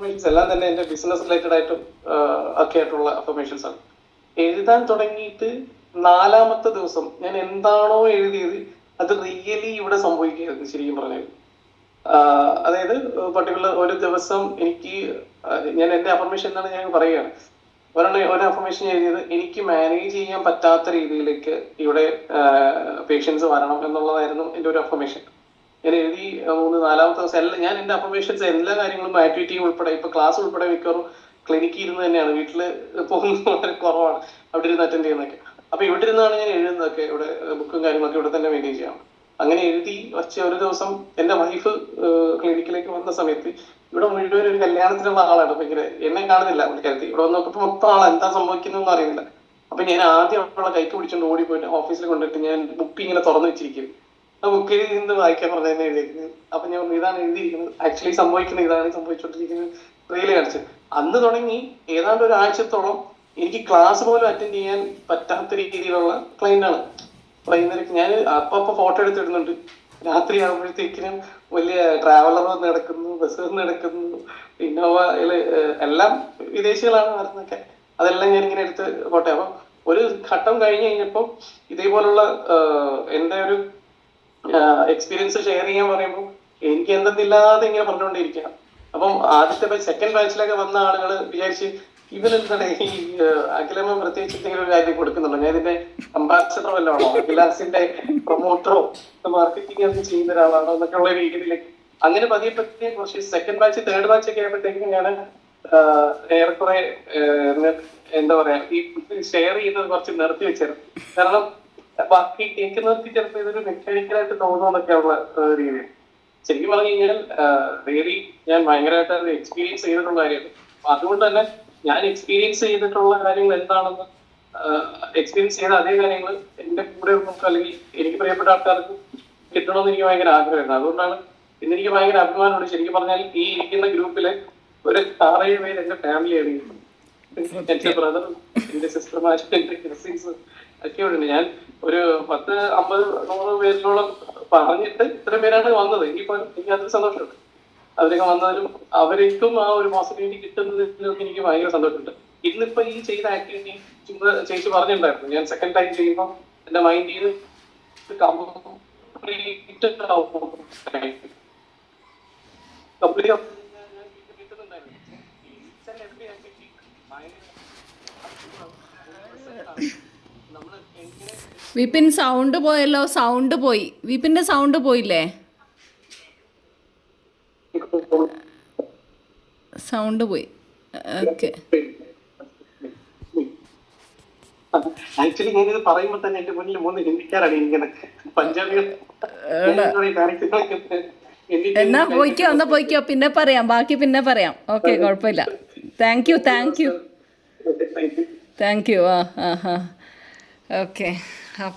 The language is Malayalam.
അഫർമേഷൻസ് എല്ലാം തന്നെ എന്റെ ബിസിനസ് റിലേറ്റഡ് ആയിട്ടും ഒക്കെ ആയിട്ടുള്ള അഫർമേഷൻസ് ആണ്. എഴുതാൻ തുടങ്ങിയിട്ട് നാലാമത്തെ ദിവസം ഞാൻ എന്താണോ എഴുതിയത് അത് റിയലി ഇവിടെ സംഭവിക്കുകയായിരുന്നു ശരിക്കും പറഞ്ഞാൽ. അതായത് പർട്ടിക്കുലർ ഒരു ദിവസം എനിക്ക് ഞാൻ എന്റെ അഫർമേഷൻ എന്നാണ് ഞാൻ പറയുകയാണ്. ഒരെണ്ണം ഒരു അഫർമേഷൻ എഴുതിയത് എനിക്ക് മാനേജ് ചെയ്യാൻ പറ്റാത്ത രീതിയിലേക്ക് ഇവിടെ പേഷ്യൻസ് വരണം എന്നുള്ളതായിരുന്നു എന്റെ ഒരു അഫർമേഷൻ ഞാൻ എഴുതി മൂന്ന് നാലാമത്തെ ദിവസം എല്ലാം ഞാൻ എന്റെ അഫർമേഷൻസ് എല്ലാ കാര്യങ്ങളും ആക്ടിവിറ്റി ഉൾപ്പെടെ ഇപ്പൊ ക്ലാസ് ഉൾപ്പെടെ മിക്കവാറും ക്ലിനിക്കിൽ ഇരുന്ന് തന്നെയാണ്. വീട്ടിൽ പോകുന്നത് വളരെ കുറവാണ്. അവിടെ ഇരുന്ന് അറ്റൻഡ് ചെയ്യുന്നൊക്കെ അപ്പൊ ഇവിടെ ഇരുന്നാണ് ഞാൻ എഴുതുന്നതൊക്കെ. ഇവിടെ ബുക്കും കാര്യങ്ങളൊക്കെ ഇവിടെ തന്നെ മെയിന്റെയിൻ ചെയ്യാം. അങ്ങനെ എഴുതി വച്ച ഒരു ദിവസം എന്റെ വൈഫ് ക്ലിനിക്കിലേക്ക് വന്ന സമയത്ത് ഇവിടെ മുഴുവൻ ഒരു കല്യാണത്തിനുള്ള ആളാണ്. ഭയങ്കര എന്നെ കാണുന്നില്ല പുള്ളിക്കാരത്തി. ഇവിടെ നോക്കുമ്പോൾ മൊത്തം ആളാ. എന്താ സംഭവിക്കുന്നതെന്ന് അറിയുന്നില്ല. അപ്പൊ ഞാൻ ആദ്യം അവളെ കൈക്ക് പിടിച്ചോണ്ട് ഓടി പോയിട്ട് ഓഫീസിൽ കൊണ്ടിട്ട് ഞാൻ ബുക്ക് ഇങ്ങനെ തുറന്നു വെച്ചിരിക്കും. ആ ബുക്ക് എഴുതി നിന്ന് വായിക്കാൻ പറഞ്ഞതന്നെ എഴുതിയിരിക്കുന്നത്. അപ്പൊ ഞാൻ പറഞ്ഞു, ഇതാണ് എഴുതിയിരിക്കുന്നത്. ആക്ച്വലി സംഭവിക്കുന്നത് ഇതാണ് സംഭവിച്ചുകൊണ്ടിരിക്കുന്നത്. റിയൽ കാണിച്ചു. അന്ന് തുടങ്ങി ഏതാണ്ട് ഒരു ആഴ്ചത്തോളം എനിക്ക് ക്ലാസ് പോലും അറ്റൻഡ് ചെയ്യാൻ പറ്റാത്ത രീതിയിലുള്ള ആണ്. വൈകുന്നേരം ഞാൻ അപ്പൊ അപ്പൊ ഫോട്ടോ എടുത്തിടുന്നുണ്ട്. രാത്രി ആകുമ്പോഴത്തേക്കിനും വലിയ ട്രാവലർ വന്ന് നടക്കുന്നു ബസ് വന്ന് നടക്കുന്നു ഇന്നോവ എല്ലാം വിദേശികളാണ് വരുന്നൊക്കെ അതെല്ലാം ഞാൻ ഇങ്ങനെ എടുത്ത് പോട്ടെ. അപ്പൊ ഒരു ഘട്ടം കഴിഞ്ഞ് കഴിഞ്ഞപ്പോൾ ഇതേപോലുള്ള എന്റെ ഒരു എക്സ്പീരിയൻസ് ഷെയർ ചെയ്യാൻ പറയുമ്പോൾ എനിക്ക് എന്തെന്നില്ലാതെ ഇങ്ങനെ പറഞ്ഞുകൊണ്ടിരിക്കുക അപ്പം ആദ്യത്തെ സെക്കൻഡ് ബാച്ചിലൊക്കെ വന്ന ആളുകൾ വിചാരിച്ച് ഇവരെന്താണ് ഈ അഖിലമ്മ പ്രത്യേകിച്ച് എന്തെങ്കിലും ഒരു കാര്യം കൊടുക്കുന്നുണ്ടോ? ഞാൻ ഇതിന്റെ അംബാസിഡർ വല്ലതാണോ? അഖിലാസിന്റെ പ്രൊമോട്ടറോ മാർക്കറ്റിംഗ് ഒന്നും ചെയ്യുന്ന ഒരാളാണോ എന്നൊക്കെ ഉള്ള രീതിയിൽ അങ്ങനെ പതിയെ പതിയെ കുറച്ച് സെക്കൻഡ് ബാച്ച് തേർഡ് ബാച്ച് ഒക്കെ ആയപ്പോഴത്തേക്കും ഞാൻ ഏറെക്കുറെ എന്താ പറയാ ഈ ഷെയർ ചെയ്യുന്നത് കുറച്ച് നിർത്തി വെച്ചിരുന്നു. കാരണം ബാക്കി കേൾക്കുന്നവർക്ക് ചിലപ്പോൾ ഇതൊരു മെക്കാനിക്കലായിട്ട് തോന്നുമെന്നൊക്കെയുള്ള ആഹ്, രീതി. ശരിക്കും പറഞ്ഞു കഴിഞ്ഞാൽ റിയലി ഞാൻ ഭയങ്കരമായിട്ട് അത് എക്സ്പീരിയൻസ് ചെയ്തിട്ടുള്ള കാര്യമാണ്. അപ്പൊ അതുകൊണ്ട് തന്നെ ഞാൻ എക്സ്പീരിയൻസ് ചെയ്തിട്ടുള്ള കാര്യങ്ങൾ എന്താണെന്ന് എക്സ്പീരിയൻസ് ചെയ്ത അതേ കാര്യങ്ങൾ എന്റെ കൂടെ ഉള്ളവർക്ക് അല്ലെങ്കിൽ എനിക്ക് പ്രിയപ്പെട്ട ആൾക്കാർക്ക് കിട്ടണമെന്ന് എനിക്ക് ഭയങ്കര ആഗ്രഹമായിരുന്നു. അതുകൊണ്ടാണ് ഇന്ന് എനിക്ക് ഭയങ്കര അഭിമാനമുണ്ട്. ശരിക്കും പറഞ്ഞാൽ ഈ ഇരിക്കുന്ന ഗ്രൂപ്പിലെ ഒരു ആറേഴ് പേര് എന്റെ ഫാമിലിയാണ് എന്റെ ബ്രദറും എന്റെ സിസ്റ്റർമാരും എന്റെ കസിൻസ് ഒക്കെ ഉണ്ട് ഞാൻ ഒരു പത്ത് അമ്പത് നൂറ് പേരിലോളം പറഞ്ഞിട്ട് ഇത്രയും പേരാണ് വന്നത്. ഇനിയിപ്പോ എനിക്ക് അതിൽ സന്തോഷമുണ്ട് അവരൊക്കെ വന്നാലും അവർക്കും ആ ഒരു പോസിറ്റിവിറ്റി കിട്ടുന്നതിലൊക്കെ എനിക്ക് ഭയങ്കര സന്തോഷമുണ്ട്. ഇന്നിപ്പോ ഈ ചെയ്ത ആക്ടിവിറ്റി ചുമ്മാ ചേച്ചി പറഞ്ഞിട്ടുണ്ടായിരുന്നു. ഞാൻ സെക്കൻഡ് ടൈം ചെയ്യുമ്പോൾ എന്റെ മൈൻഡിൽ കംപ്ലീറ്റ് കംപ്ലീറ്റ് വിപിൻ സൗണ്ട് പോയല്ലോ സൗണ്ട് പോയി. വിപിന്റെ സൗണ്ട് പോയില്ലേ? സൗണ്ട് പോയി. ഓക്കെ. ആക്ച്വലി ഞാനിത് പറയുമ്പോ തന്നെ എന്റെ മുന്നിൽ മൂന്ന് ഹിന്ദിക്കാരാണ് ഇരിക്കുന്നത് പഞ്ചാബികൾ എന്നാ പോയിക്കോ എന്നാ പോയിക്കോ. പിന്നെ പറയാം. ബാക്കി പിന്നെ പറയാം. ഓക്കെ കുഴപ്പമില്ല. Thank you thank you thank you ആ ആ ആ. ഓക്കെ